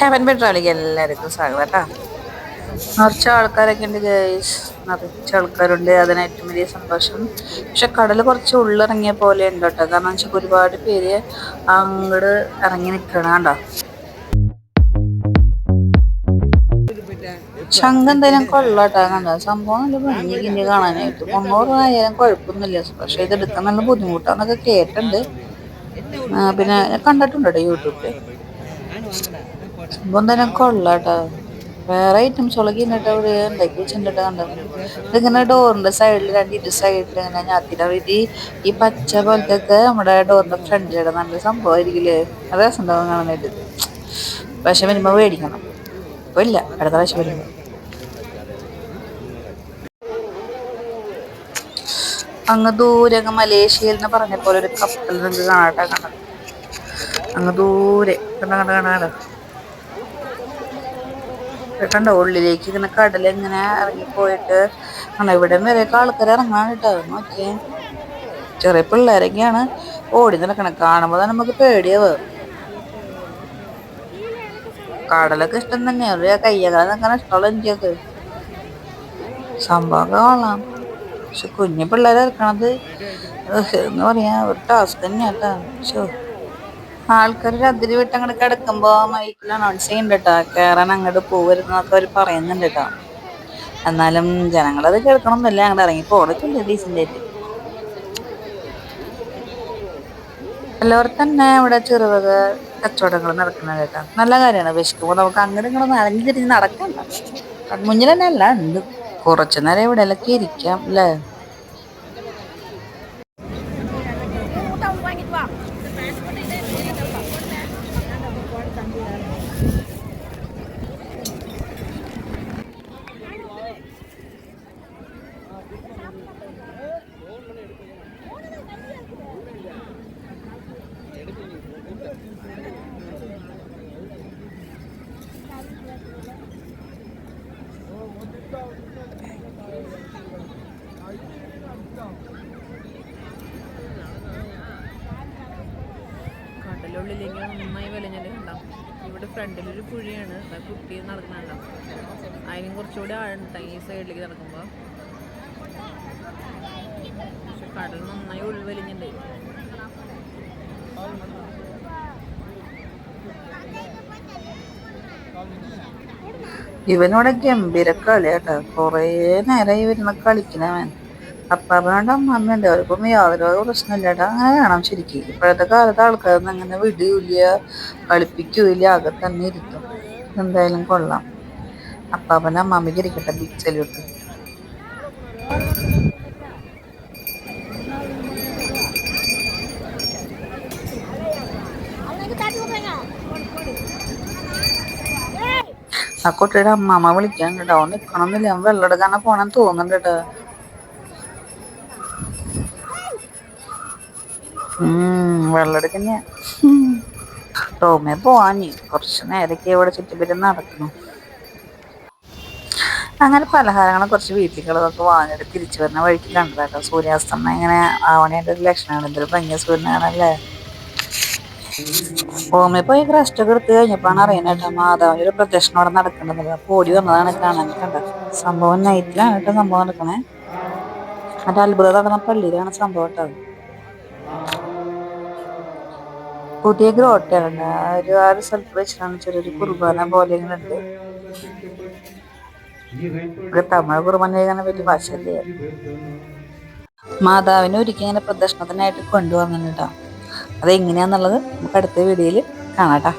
Heaven ബെഡ്രാളിക്ക് എല്ലാവർക്കും സ്വാഗതം കേട്ടോ. നിറച്ച ആൾക്കാരൊക്കെ ഉണ്ട് ഗേസ് നിറച്ച ആൾക്കാരുണ്ട്. അതിന് ഏറ്റവും വലിയ സന്തോഷം. പക്ഷെ കടൽ കുറച്ച് ഉള്ളിറങ്ങിയ പോലെ ഉണ്ട് കേട്ടോ. കാരണം വെച്ചാൽ ഒരുപാട് പേര് അങ്ങോട്ട് ഇറങ്ങി നിൽക്കണം കണ്ടോ? ശംഖ് എന്തായാലും കൊള്ളാട്ടാ കണ്ട? സംഭവം നല്ല ഭംഗി കിഞ്ഞ് കാണാനായിട്ട്. മുന്നൂറ് ആയാലും കുഴപ്പമൊന്നുമില്ല. പക്ഷെ ഇത് എടുക്കാൻ നല്ല ബുദ്ധിമുട്ടാന്നൊക്കെ കേട്ടിട്ടുണ്ട്. പിന്നെ കണ്ടിട്ടുണ്ട് കേട്ടോ യൂട്യൂബിൽ. സംഭവം തന്നെ കൊള്ളാട്ടോ വേറെ ഐറ്റംസ് എന്നിട്ട് അവിടെ ഉണ്ടാക്കി വെച്ചിട്ടുണ്ട് കണ്ടത് ഇതിങ്ങനെ ഡോറിന്റെ സൈഡിൽ രണ്ട് ഇരു സൈഡിൽ ഇങ്ങനെ ഞാത്തിട ഇത് ഈ പച്ച പോലത്തെ നമ്മുടെ ഡോറിന്റെ ഫ്രണ്ടിലിട നല്ല സംഭവമായിരിക്കില്ലേ അത് രസമുണ്ടാവും കാണാനായിട്ട്. പക്ഷെ വരുമ്പോ മേടിക്കണം. ഇപ്പൊ ഇല്ല. അടുത്ത പ്രാവശ്യം വരുമ്പോ. അങ്ങ് ദൂരെ അങ്ങ് മലേഷ്യയിൽ എന്ന് പറഞ്ഞ പോലെ ഒരു കപ്പൽ നിങ്ങൾക്ക് കാണാട്ടെ കണ്ടത് അങ്ങ് ദൂരെ. കണ്ട കണ്ട കണ്ട കണ്ട ഉള്ളിലേക്ക് ഇങ്ങനെ കടൽ ഇങ്ങനെ ഇറങ്ങിപ്പോയിട്ട് അങ്ങനെ ഇവിടെ വരെയൊക്കെ ആൾക്കാർ ഇറങ്ങാൻ കേട്ടോ നോക്കിയേ. ചെറിയ പിള്ളേരൊക്കെയാണ് ഓടി നടക്കണം. കാണുമ്പോൾ തന്നെ നമുക്ക് പേടിയാവ് കടലൊക്കെ ഇഷ്ടം തന്നെയാണ് ഒരു കയ്യകളെ നിൽക്കാൻ ഇഷ്ടമുള്ള എനിക്കൊക്കെ സംഭവം കൊള്ളാം. പക്ഷെ കുഞ്ഞു പിള്ളേരെ ഇറക്കണത് എന്ന് പറയാ ഒരു ടാസ്ക് തന്നെയാട്ടാ ശോ ആൾക്കാർ അതിരി വിട്ട് അങ്ങോട്ട് കിടക്കുമ്പോ മൈക്കിൽ അനൗൺസ് ചെയ്യുന്നുണ്ട് കേട്ടോ കയറാൻ അങ്ങോട്ട് പോവരുന്നൊക്കെ അവർ പറയുന്നുണ്ട് കേട്ടോ എന്നാലും ജനങ്ങളത് കേൾക്കണമെന്നില്ല അങ്ങോട്ട് ഇറങ്ങി പോകത്തില്ല ഡീസന്റ് എല്ലാവർക്കും തന്നെ ഇവിടെ ചെറുവക കച്ചവടങ്ങൾ നടക്കുന്നത് കേട്ടോ. നല്ല കാര്യമാണ്. വിശക്കുമ്പോൾ നമുക്ക് അങ്ങനെ ഇങ്ങോട്ട് അലഞ്ഞു തിരിഞ്ഞ് നടക്കണ്ട. മുന്നിൽ തന്നെ അല്ല. ഉണ്ട് കുറച്ചു നേരം ഇവിടെ ഇരിക്കാം അല്ലേ? കടലുള്ളിലേക്ക് നന്നായി വലിഞ്ഞാൽ ഉണ്ടാവും ഇവിടെ ഫ്രണ്ടിലൊരു പുഴയാണ് ദാ കുട്ടി നടക്കുന്നുണ്ടാവും അതിനും കുറച്ചുകൂടി ആഴുണ്ടാവും ഈ സൈഡിലേക്ക് നടക്കുമ്പോൾ പക്ഷെ കടൽ നന്നായി ഉൾവലിഞ്ഞിട്ടുണ്ട് ഇവനോടെ ഗംഭീര കളിയാട്ടോ കുറേ നേരം ഇവരുന്ന് കളിക്കണവൻ അപ്പാപ്പനോട് അമ്മമ്മയുണ്ട് അവർക്കൊന്നും യാതൊരു പ്രശ്നമില്ലാട്ടോ. അങ്ങനെ വേണം ശരിക്കും. ഇപ്പോഴത്തെ കാലത്ത് ആൾക്കാരൊന്നും അങ്ങനെ വിടില്ല കളിപ്പിക്കൂല അകെ തന്നെ ഇരുത്തും എന്തായാലും കൊള്ളാം. അപ്പാപ്പന അമ്മാമ്മയ്ക്ക് ഇരിക്കട്ടെ ബിച്ചലിട്ട് കുട്ടിയുടെ അമ്മാമ്മ വിളിക്കാൻ കേട്ടോ അവൻ നിൽക്കണമെന്നില്ല അവൻ വെള്ളം എടുക്കാനാ പോണെന്ന് തോന്നുന്നുണ്ട് കേട്ടോ വെള്ളം പോവാഞ്ഞ് കുറച്ച് നേരൊക്കെ ഇവിടെ ചുറ്റിപ്പറ്റി നടക്കണം. അങ്ങനെ പലഹാരങ്ങളെ കുറച്ച് വീട്ടിലുള്ളതൊക്കെ വാങ്ങിയിട്ട് തിരിച്ചു വരുന്ന വഴിക്ക് കണ്ടതാട്ടോ സൂര്യാസ്തമനം. ഇങ്ങനെ ആവണേന്റെ ഒരു ലക്ഷണമാണ് എന്തൊരു ഭംഗിയ സൂര്യനെ ഓമെ പോയി ഒക്കെ എടുത്ത് കഴിഞ്ഞപ്പോഴാണ് അറിയുന്നത് കേട്ടോ മാതാവിന്റെ ഒരു പ്രദക്ഷിണം അവിടെ നടക്കേണ്ടത് അപ്പൊ ഓടി വന്നതാണ് കാണാൻ കണ്ട സംഭവം നൈറ്റിലാണ് കേട്ടോ സംഭവം നടക്കണേ. മറ്റേ അത്ഭുത നടന്ന പള്ളിയിലാണ് സംഭവം കേട്ടത്. പുതിയ ഗ്രോട്ടയുണ്ട് ഒരു സ്ഥലത്ത് വെച്ചിട്ടാണ് ചെറിയൊരു കുർബാന പോലെ ഇങ്ങനെ ഉണ്ട്. തമിഴ് കുർബാന വലിയ ഭാഷയല്ലേ? മാതാവിനെ ഒരിക്കലും ഇങ്ങനെ പ്രദർശനത്തിനായിട്ട് കൊണ്ടുവന്നിട്ടാ അതെങ്ങനെയാന്നുള്ളത് നമുക്ക് അടുത്ത വീഡിയോയിൽ കാണാട്ടാ